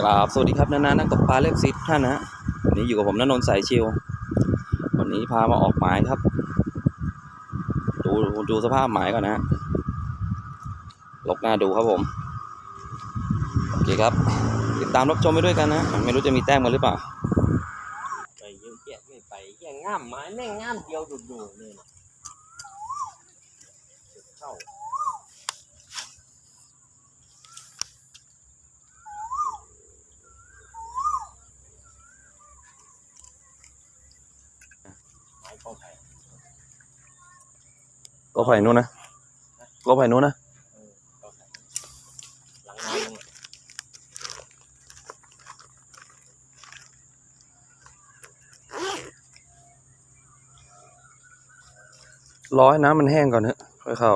กราบสวัสดีครับนานานักตกปลาเล็บซิดท่านนะฮะวันนี้อยู่กับผมนนนท์สายชิววันนี้พามาออกหมายครับ ดูดูสภาพหมายก่อนนะฮะลกหน้าดูครับผม โอเคครับ ติดตามรับชมไปด้วยกันนะ ไม่รู้จะมีแต้มกันหรือเปล่าไปเยอะแยะไม่ไปแย่งง่ามไม้แม่งง่ามเดียวดูๆเลยนะเข้า อไผ่ก็ไผ่นู้นนะก็ไผ่นู้นนะเออกอไผ่หลังน้ำลงรอให้น้ำมันแห้งก่อนเถอะค่อยเข้า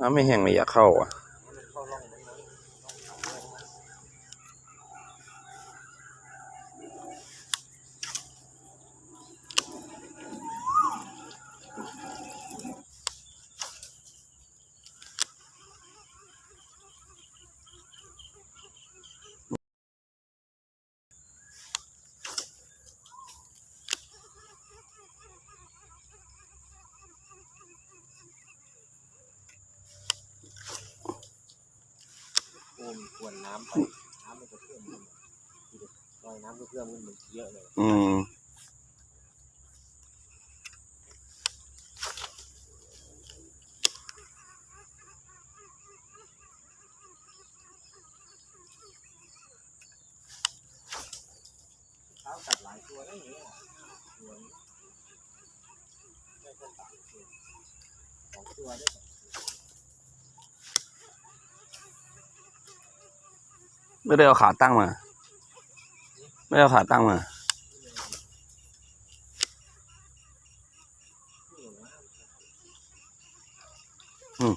น้ำไม่แห้งไม่อยากเข้าอะ ให้มันเข้าร่องตรงนั้น โอ้มกวนน้ำไปน้ำมันจะเพิ่มขึ้นดูดิลอยน้ำก็เพิ่มขึ้นมันเยอะเลยอืมเช้ากัดหลายตัวได้อย่างเงี้ยตัวนี้ได้ค่สามตัวสองตัวได้สองตัว ไม่ได้เอาขาตั้งมา ไม่ได้เอาขาตั้งมา อืม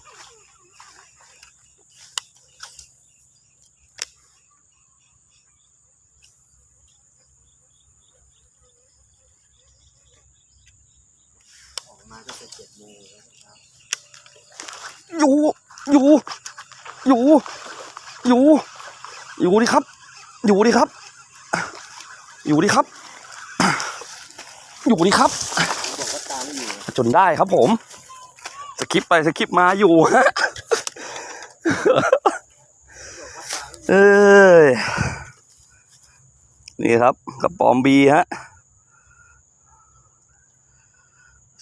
ออกมาก็จะเจ็ดโมงแล้วครับ อยู่ อยู่ อยู่ อยู่ อยู่ดิครับ อยู่ดิครับ อยู่ดิครับ อยู่ดิครับ จนได้ครับผมสคริปไปสคริปมาอยู่ฮะเอ้ยนี่ครับกระป๋อมบีฮะ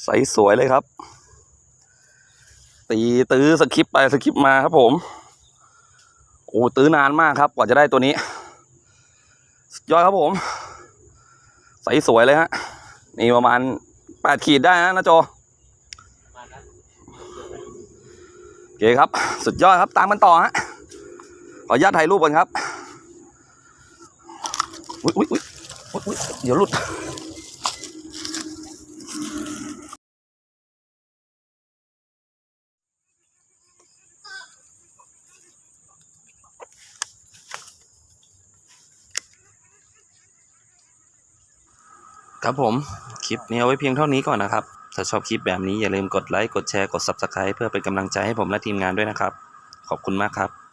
ใสสวยเลยครับ ตีตื้อสคริปไปสคริปมาครับผม อ้ตื้อนานมากครับ กว่าจะได้ตัวนี้ยอดครับผม ใสสวยเลยฮะ นี่ประมาณแปดขีดได้นะนะโจมานะโอเคครับ สุดยอดครับ ตามกันต่อฮะ ขออนุญาตถ่ายรูปก่อนครับ อุ๊ยอุ๊ยอุ๊ยอุ๊ยอุ๊ยเดี๋ยวหลุด ครับผมคลิปนี้เอาไว้เพียงเท่านี้ก่อนนะครับ ถ้าชอบคลิปแบบนี้อย่าลืมกดไลค์กดแชร์กด Subscribe เพื่อเป็นกำลังใจให้ผมและทีมงานด้วยนะครับ ขอบคุณมากครับ